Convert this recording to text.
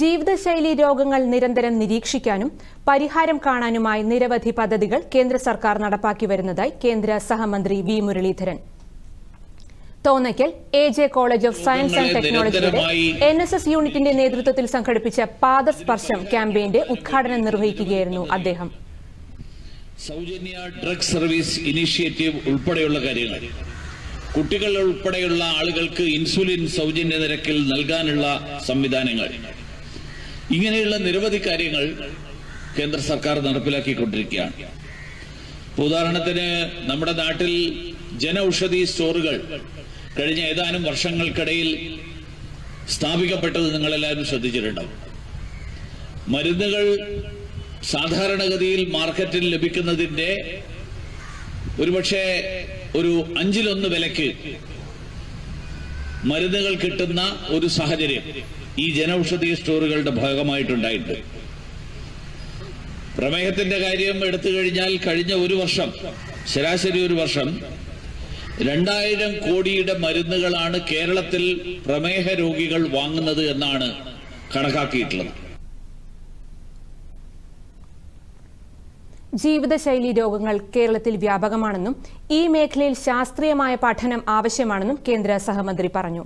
ജീവിതശൈലി രോഗങ്ങൾ നിരന്തരം നിരീക്ഷിക്കാനും പരിഹാരം കാണാനുമായി നിരവധി പദ്ധതികൾ കേന്ദ്ര സർക്കാർ നടപ്പാക്കി വരുന്നതായി കേന്ദ്ര സഹമന്ത്രി V Muraleedharan. Thonnakkal A J college of science and ടെക്നോളജിയുടെ എൻ എസ് എസ് യൂണിറ്റിന്റെ നേതൃത്വത്തിൽ സംഘടിപ്പിച്ച പാദസ്പർശം ക്യാമ്പയിന്റെ ഉദ്ഘാടനം നിർവഹിക്കുകയായിരുന്നു അദ്ദേഹം. സൗജന്യ ഡ്രഗ് സർവീസ് ഇനിഷ്യേറ്റീവ് ഉൾപ്പെടെയുള്ള കാര്യങ്ങൾ. കുട്ടികൾ ഉൾപ്പെടെയുള്ള ആളുകൾക്ക് ഇൻസുലിൻ സൗജന്യ നിരക്കിൽ നൽകാനുള്ള സംവിധാനങ്ങൾ. ഇങ്ങനെയുള്ള നിരവധി കാര്യങ്ങൾ കേന്ദ്ര സർക്കാർ നടപ്പിലാക്കിക്കൊണ്ടിരിക്കുകയാണ്. ഉദാഹരണത്തിന് നമ്മുടെ നാട്ടിൽ ജനൌഷധി സ്റ്റോറുകൾ കഴിഞ്ഞ ഏതാനും വർഷങ്ങൾക്കിടയിൽ സ്ഥാപിക്കപ്പെട്ടത് നിങ്ങളെല്ലാവരും ശ്രദ്ധിച്ചിട്ടുണ്ടാവും. മരുന്നുകൾ സാധാരണഗതിയിൽ മാർക്കറ്റിൽ ലഭിക്കുന്നതിന്റെ ഒരുപക്ഷെ ഒരു അഞ്ചിലൊന്ന് വിലക്ക് മരുന്നുകൾ കിട്ടുന്ന ഒരു സാഹചര്യം ഈ ജനൌഷധി സ്റ്റോറുകളുടെ ഭാഗമായിട്ടുണ്ടായിട്ടുണ്ട് പ്രമേഹത്തിന്റെ കാര്യം എടുത്തു കഴിഞ്ഞാൽ കഴിഞ്ഞ ഒരു വർഷം ശരാശരി ഒരു വർഷം രണ്ടായിരം കോടിയുടെ മരുന്നുകളാണ് കേരളത്തിൽ പ്രമേഹ രോഗികൾ വാങ്ങുന്നത് എന്നാണ് കണക്കാക്കിയിട്ടുള്ളത്. ജീവിതശൈലി രോഗങ്ങൾ കേരളത്തിൽ വ്യാപകമാണെന്നും ഈ മേഖലയിൽ ശാസ്ത്രീയമായ പഠനം ആവശ്യമാണെന്നും കേന്ദ്ര സഹമന്ത്രി പറഞ്ഞു